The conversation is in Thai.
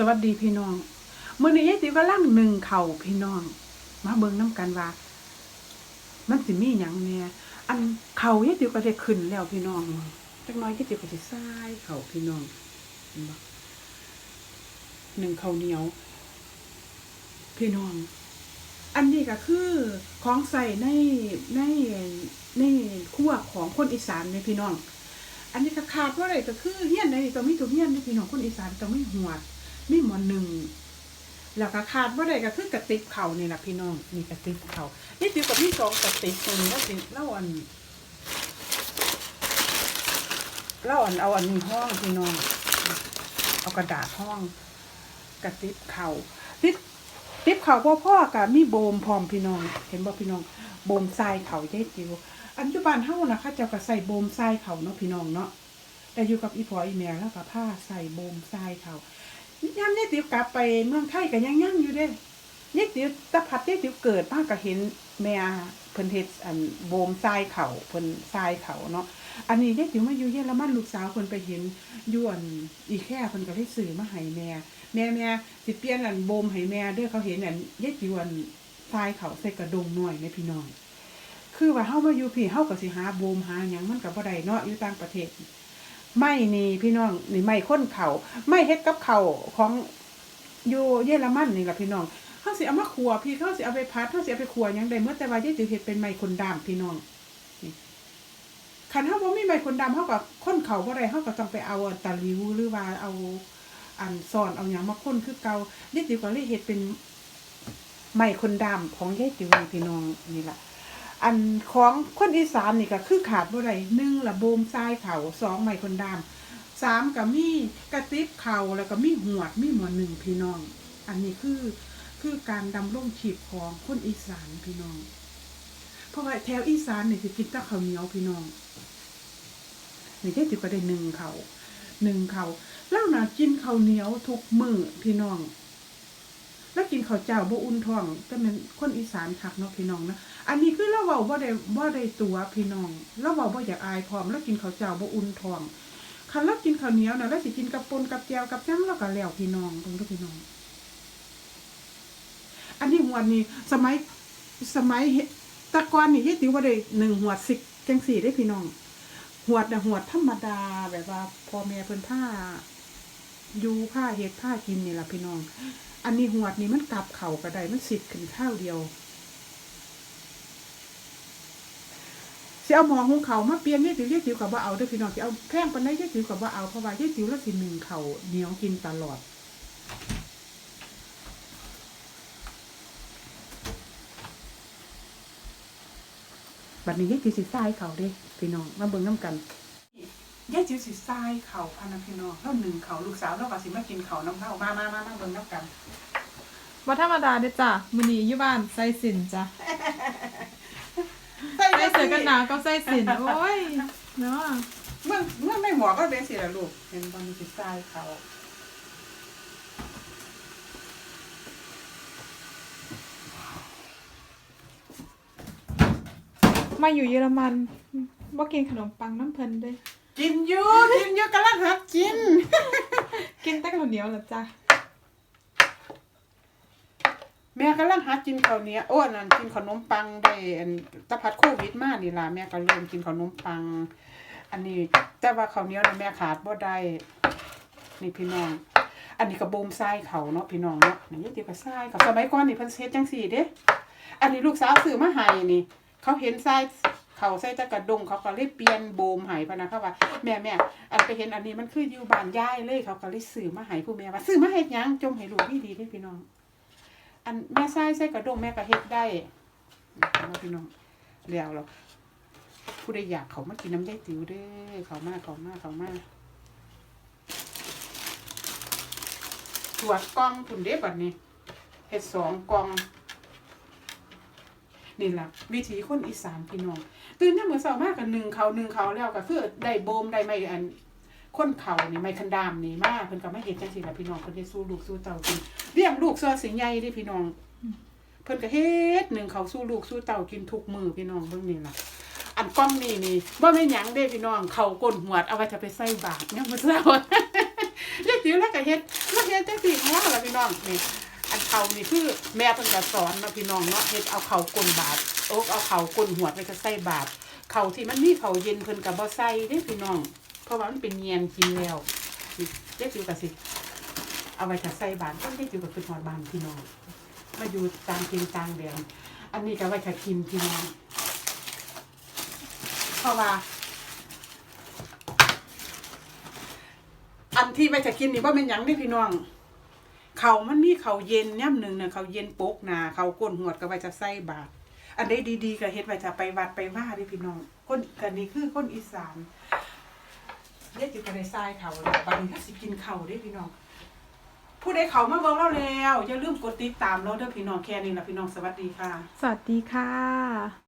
สวัสดีพี่น้องเมื้อนี้ยายติ๋วกำลังหนึ่งเข่าพี่น้อง มาเบิ่งน้กันว่า มันสิมีหยังแหน่ยอันเข่ายายติ๋วก็ได้ขึ้นแล้วพี่น้องจักน้อยยายติ๋วก็สิซ้ายเข่าพี่น้องหนึ่งเข่าเหนียว พี่น้อง อันนี้ก็คือของใส่ในในในครัวของคนอีสานในพี่น้อง อันนี้ก็ขาดว่าอะไรก็คือเฮี้ยนในต้องมีตัวเฮี้ยนในพี่น้องคนอีสานต้องมีหวด มีหมอนหนึ่งแล้วก็ขาดว่าอะไรก็คือกระติบเข่านี่แหละพี่น้องมีกระติบเข่านี่ติวกับพี่สองกระติบตรงนี้แล้วสิเล่าอันเล่าอันเอาอันนี้ห้องพี่น้องเอากระดาษห้องกระติบเข่าติบติบเข่าพ่อพ่อกับมีโบมพร้อมพี่น้อง เห็นบ่พี่น้องโบมทรายเข่าใหญ่จิวอันยุบานเฮานะคะเจ้าก็ใส่โบมทรายเข่าเนาะพี่น้องเนาะแต่อยู่กับอีพออีแม่แล้วก็ผ้าใส่โบมทรายเข่า ย่ำเนี่ยติ๋วกลับไปเมืองไทยก็ยังยังอยู่เด้เนี่ยติ๋วตะพัดเนี่ยติ๋วเกิดมาก็เห็นแม่เพิ่นเฮ็ดอันโบมทรายเขาเพิ่นทรายเขาเนาะอันนี้เนี่ยติ๋วมาอยู่เยอรมันลูกสาวเพิ่นไปเห็นยวนอีแค่เพิ่นก็เลยซื้อมาให้แม่แม่แม่สิเปลี่ยนอันโบมให้แม่เด้อเขาเห็นอันเยติ๋วอันทรายเขาใส่กระดงหน่อยในพี่น้องคือว่าเฮามาอยู่พี่เฮาก็สิหาโบมหาหยังมันก็บ่ได้เนาะอยู่ต่างประเทศ ไม่นี่พี่น้องนี่ไม่ค้นเขาไม่เฮ็ดกับเขาของอยู่เยอรมันนี่ละพี่น้องเฮาสิเอามาขัวพี่เขาสิเอาไปพัดเฮาสิเอาไปขัวยังไดเมื่อแต่ว่าเยายติ๋วเฮ็ดเป็นไม้คนดามพี่น้องนี่คันเฮาบ่มีไม้คนดามเฮาก็ค้นเขาบ่ได้เฮาก็ต้องไปเอาตะลิวหรือว่าเอาอันซ่อนเอาหยังมาค้นคือเกาเยายติ๋วก็เลยเฮ็ดเป็นไม้คนดามของยายติ๋วนี่พี่น้องนี่ละ อันของคนอีสานนี่ก็คือขาดบ่ได้หนึ่งละโบมทรายเขาสองไม้คนดามสามก็มีกระติบเขาแล้วก็มีหวดมีหมอนหนึ่งพี่น้อง อันนี้คือคือการดำร่งชีพของคนอีสานพี่น้อง เพราะว่าแถวอีสานนี่สิกินแต่ข้าวเหนียวพี่น้องนี่ได้ติก็ได้หนึ่งเขาหนึ่งเขาแล้วนะกินข้าวเหนียวทุกมือพี่น้อง แล้วกินข้าวเจ้าบ่อุ่นท้องก็เป็นคนอีสานคักเนาะพี่น้องนะอันนี้คือเราเว้าบ่ได้บ่ได้ตัวพี่น้องเราเว้าบ่อยากอายพร้อมแล้วกินข้าวเจ้าบ่อุ่นท้องคันเรากินข้าวเหนียวนะแล้วสิกินกับปนกับแจวกับจังแล้วก็แล้วพี่น้องเบิ่งเด้พี่น้อง อันนี้หวดนี่สมัยสมัยตะกอนนี่เฮ็ดติว่าได้หนึ่งหวดสิจังสี่ได้พี่น้อง หวดนะหวดธรรมดาแบบว่าพ่อแม่เพิ่นผ้าอยู่ผ้าเฮ็ดผ้ากินนี่ล่ะพี่น้อง อันนี้หวดนี่มันกลับเข่าก็ไดมันสิทธิ์ขึ้นข้าวเดียวสิเอาหมอหุงเขามาเปลี่ยนยายติ๋วยายติ๋วกับว่าเอาเด้อพี่น้องสิเอาแพงปานใดยายติ๋วกับว่าเอาเพราะว่ายายติ๋วแล้วสิหนึ่งเขาเหนียวกินตลอดบัดนี้ยายติ๋วสิทรายเขาเด้พี่น้องมาเบิ่งน้ำกัน ยายติ๋วสิทรายเขาพานะพี่น้องแล้วหนึ่งเขาลูกสาวแล้วก็สิมากินเขาน้ำเข้ามามามามาเบิ่งน้ำกันบ่ธรรมดาเด้อจ้ะมื้อนี้อยู่บ้านใส่สินจ้ะใส่เสื้อกันหนาวก็ใส่สินโอ้ยเนาะเมื่อเมื่อไม่หัวก็เป็นสิละลูกเห็นตอนนี้สิทรายเขามาอยู่เยอรมันบ่กินขนมปังน้ำเพิ่นเด้ กินอยู่กินอยู่กำลังหัดกิน กินแต่ข้าวเหนียวล่ะจ้ะแม่กำลังหัดกินข้าวเหนียวโอ้อันนั่นกินขนมปังได้อันตะพัดโควิดมานี่ล่ะแม่ก็เริ่มกินขนมปัง อันนี้ แต่ว่าข้าวเหนียวนี่แม่ขาดบ่ได้นี่พี่น้อง อันนี้ก็โบมทรายเขาเนาะพี่น้องเนาะนี่ยายติ๋วก็ทรายเขาสมัยก่อนนี่เพิ่นเฮ็ดจังซี่เด้อันนี้ลูกสาวซื้อมาให้นี่ เขาเห็นทราย เขาใส่ตะกระดงเขาก็เลยเปลี่ยนโบมให้พะนะเขาว่าแม่แม่อันไปเห็นอันนี้มันคืออยู่บ้านย่ายเลยเขาก็เลยซื้อมาให้ผู้แม่ว่าซื้อมาเฮ็ดหยังจมให้ลูกดีดีเด้พี่น้อง อันแม่ทรายใส่กระดงแม่ก็เฮ็ดได้พี่น้องแล้วเราผู้ใดอยากเขามากินน้ำยายติ๋วเด้อเขามากเขามากเขามากตรวจกล้องพุ่นเด้บัดนี้เฮ็ดสองกล่อง นี่แหละวิถีคนอีสานพี่น้องตื่นเนี่ยามมือนเช้ามากกันหนึ่งเขาหนึ่งเขาแล้วก็คือได้โบมได้ไม่อันคนเขานี่ไม่คันดามนี่มากเพิ่นก็ไม่เห็นจังซี่ล่ะพี่น้องเพิ่นได้สู้ลูกสู้เต่ากินเลี้ยงลูกซอสิใหญ่ด้พี่น้อง เพิ่นก็เฮ็ดหนึ่งเขาสู้ลูกสู้เต่ากินทุกมือพี่น้องเบิ่งนี่ล่ะอันก้องนี่นี่บ่แม่หยังเด้พี่น้องเขาก้นหวดเอาไว้จะไปใส่บาตรเนี่ยมมื้อเช้าเรียกติ๋วแล้วก็เฮ็ดแล้วก็เฮ็ดจังซี่ของเราล่ะพี่น้องนี่ อันเขานี่คือแม่เพิ่นก็สอนมาพี่น้องเนาะเฮ็ดเอาเขาก้นบาทโอกเอาเขาก้นหัวไปก็ใส่บาทเขาที่มันมีเขาเย็นเพิ่นก็บ่ใส่เด้พี่น้อง เพราะว่ามันเป็นเงียนกินแล้วนี่เจ๊จิ๋วก็สิเอาไว้ถ้าใส่บาทต้องเจ๊จิ๋วก็คือฮอดบานพี่น้อง มาอยู่ตามเพียงตางแดนอันนี้ก็ไว้ถ้ากินพี่น้องเพราะว่าอันที่ไว้จะกินนี่ว่าเป็นยังนี่พี่น้อง เขามันมีเขาเย็นย่ำหนึ่งเนี่ยเขาเย็นโปกนาเขาก้นหวดก็ไว้จะใส่บาตรอันใดดีๆก็เฮ็ดไว้จะไปวัดไปว่าด้พี่น้องคนกันนี้คือคนอีสานเรียกจิก็ได้ทรายเขาบัดนี้ถ้าสิกินเขาเด้พี่น้องผู้ใดเขามาเบิ่งเราแล้วอย่าลืมกดติดตามเราเด้อพี่น้องแค่นี้ละพี่น้องสวัสดีค่ะ สวัสดีค่ะ